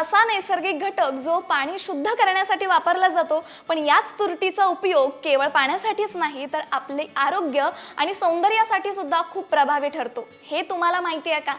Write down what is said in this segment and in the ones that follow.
असा नैसर्गिक घटक जो पाणी शुद्ध करण्यासाठी वापरला जातो पण याच तुरटीचा उपयोग केवळ पाण्यासाठीच नाही तर आपले आरोग्य आणि सौंदर्यासाठी सुद्धा खूप प्रभावी ठरतो. हे तुम्हाला माहिती आहे का?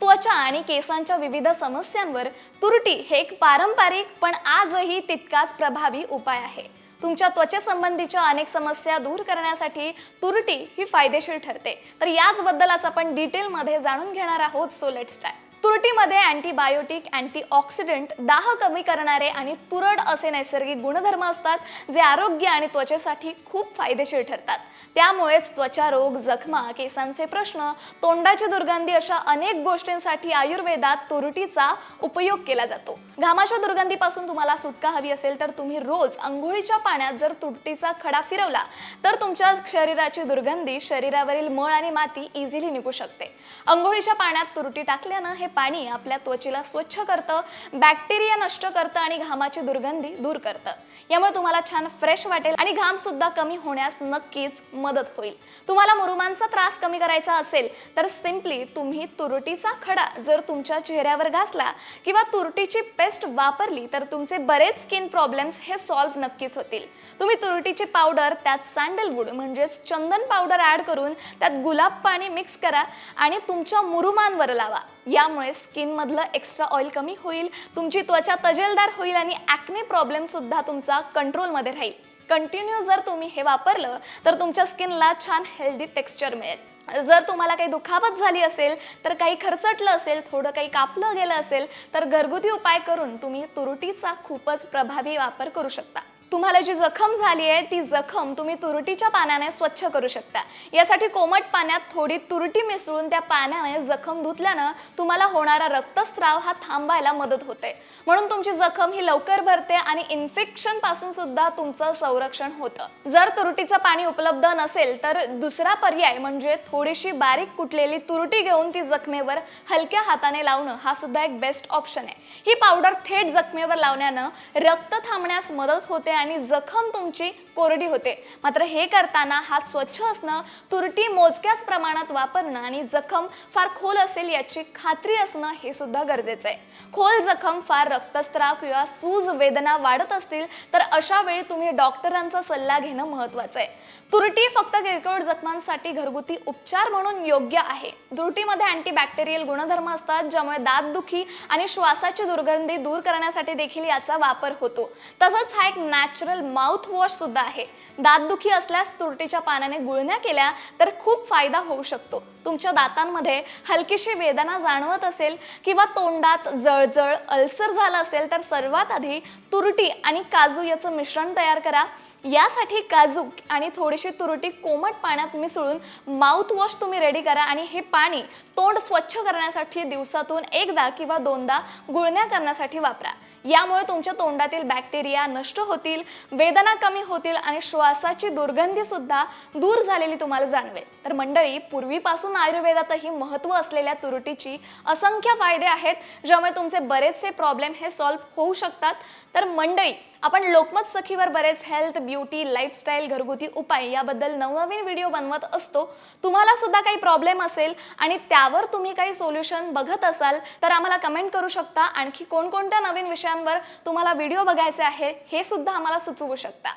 त्वचा आणि केसांच्या विविध समस्यांवर तुरटी हे एक पारंपरिक पण आजही तितकाच प्रभावी उपाय आहे. तुमच्या त्वचेसंबंधीच्या अनेक समस्या दूर करण्यासाठी तुरटी ही फायदेशीर ठरते. तर याचबद्दल आज आपण डिटेलमध्ये जाणून घेणार आहोत सो लेट्स टाय तुरटीमध्ये अँटीबायोटिक अँटीऑक्सिडंट दाह कमी करणारे आणि तुरड असे नैसर्गिक गुणधर्म असतात जे आरोग्य आणि त्वचेसाठी खूप फायदेशीर ठरतात. त्यामुळेच त्वचा रोग जखमा केसांचे प्रश्न तोंडाची दुर्गंधी अशा अनेक गोष्टींसाठी आयुर्वेदात तुरटीचा उपयोग केला जातो. घामाच्या दुर्गंधीपासून तुम्हाला सुटका हवी असेल तर तुम्ही रोज अंघोळीच्या पाण्यात जर तुरटीचा खडा फिरवला तर तुमच्या शरीराची दुर्गंधी शरीरावरील मळ आणि माती इझिली निघू शकते. अंघोळीच्या पाण्यात तुरटी टाकल्यानं हे पाणी आपल्या त्वचेला स्वच्छ करतं बॅक्टेरिया नष्ट करतं आणि घामाची दुर्गंधी दूर करतं. यामुळे तुम्हाला छान फ्रेश वाटेल आणि घाम सुद्धा कमी होण्यास नक्कीच मदत होईल. तुम्हाला मुरुमांचा त्रास कमी करायचा असेल तर सिम्पली तुम्ही तुरटीचा खडा जर तुमच्या चेहऱ्यावर घासला किंवा तुरटीची पेस्ट वापरली तर तुमचे बरेच स्किन प्रॉब्लेम्स हे सॉल्व्ह नक्कीच होतील. तुम्ही तुरटीची पावडर त्यात सँडलवूड म्हणजेच चंदन पावडर ऍड करून त्यात गुलाब पाणी मिक्स करा आणि तुमच्या मुरुमांवर लावा. यामुळे स्किनमधलं एक्स्ट्रा ऑइल कमी होईल तुमची त्वचा तजेलदार होईल आणि ॲक्ने प्रॉब्लेमसुद्धा तुमचा कंट्रोलमध्ये राहील. कंटिन्यू जर तुम्ही हे वापरलं तर तुमच्या स्किनला छान हेल्दी टेक्स्चर मिळेल. जर तुम्हाला काही दुखापत झाली असेल तर काही खरचटलं असेल थोडं काही कापलं गेलं असेल तर घरगुती उपाय करून तुम्ही तुरटीचा खूपच प्रभावी वापर करू शकता. तुम्हाला जी जखम झाली आहे ती जखम तुम्ही तुरटीच्या पाण्याने स्वच्छ करू शकता. यासाठी कोमट पाण्यात थोडी तुरटी मिसळून त्या पाण्याने जखम धुतल्यानं तुम्हाला होणारा रक्तस्राव हा थांबायला मदत होते. म्हणून तुमची जखम ही लवकर भरते आणि इन्फेक्शनपासून सुद्धा तुमचं संरक्षण होतं. जर तुरटीचं पाणी उपलब्ध नसेल तर दुसरा पर्याय म्हणजे थोडीशी बारीक कुटलेली तुरटी घेऊन ती जखमेवर हलक्या हाताने लावणं हा सुद्धा एक बेस्ट ऑप्शन आहे. ही पावडर थेट जखमेवर लावण्यानं रक्त थांबण्यास मदत होते आणि जखम तुमची कोरडी होते. मात्र हे करताना हात स्वच्छ असणं तुरटी मोजक्याच प्रमाणात वापरणं आणि जखम फार खोल असेल याची खात्री असणं हे सुद्धा गरजेचं आहे. खोल जखम फार रक्तस्राव किंवा सूज वेदना वाढत असतील तर अशा वेळी तुम्ही डॉक्टरांचा सल्ला घेणं महत्वाचं आहे. तुरटी फक्त किरकोळ जखमांसाठी घरगुती उपचार म्हणून योग्य आहे. तुरटीमध्ये अँटीबॅक्टेरियल गुणधर्म असतात ज्यामुळे दातदुखी आणि श्वासाची दुर्गंधी दूर करण्यासाठी देखील याचा वापर होतो. तसंच हा एक नॅच नॅचरल माउथ वॉश सुद्धा आहे. दातदुखी असल्यास तुरटीच्या पानाने गुळण्या केल्या तर खूप फायदा होऊ शकतो. तुमच्या दातांमध्ये हलकीशी वेदना जाणवत असेल किंवा तोंडात जळजळ अल्सर झालं असेल तर सर्वात आधी तुरटी आणि काजू याचं मिश्रण तयार करा. यासाठी काजू आणि थोडीशी तुरटी कोमट पाण्यात मिसळून माउथवॉश तुम्ही रेडी करा आणि हे पाणी तोंड स्वच्छ करण्यासाठी दिवसातून एकदा किंवा दोनदा गुळण्या करण्यासाठी वापरा. यामुळे तुमच्या तोंडातील बॅक्टेरिया नष्ट होतील वेदना कमी होतील आणि श्वासाची दुर्गंधी सुद्धा दूर झालेली तुम्हाला जाणवेल. तर मंडळी पूर्वीपासून आयुर्वेदातही महत्त्व असलेल्या तुरटीची असंख्य फायदे आहेत ज्यामुळे तुमचे बरेचसे प्रॉब्लेम हे सॉल्व्ह होऊ शकतात. तर मंडळी आपण लोकमत सखीवर बरेच हेल्थ ब्युटी लाईफस्टाईल घरगुती उपाय याबद्दल नवनवीन व्हिडिओ बनवत असतो. तुम्हाला सुद्धा काही प्रॉब्लेम असेल आणि त्यावर तुम्ही काही सोल्युशन बघत असाल तर आम्हाला कमेंट करू शकता. आणखी कोणकोणत्या नवीन विषयांवर तुम्हाला व्हिडिओ बघायचे आहे हे सुद्धा आम्हाला सुचवू शकता.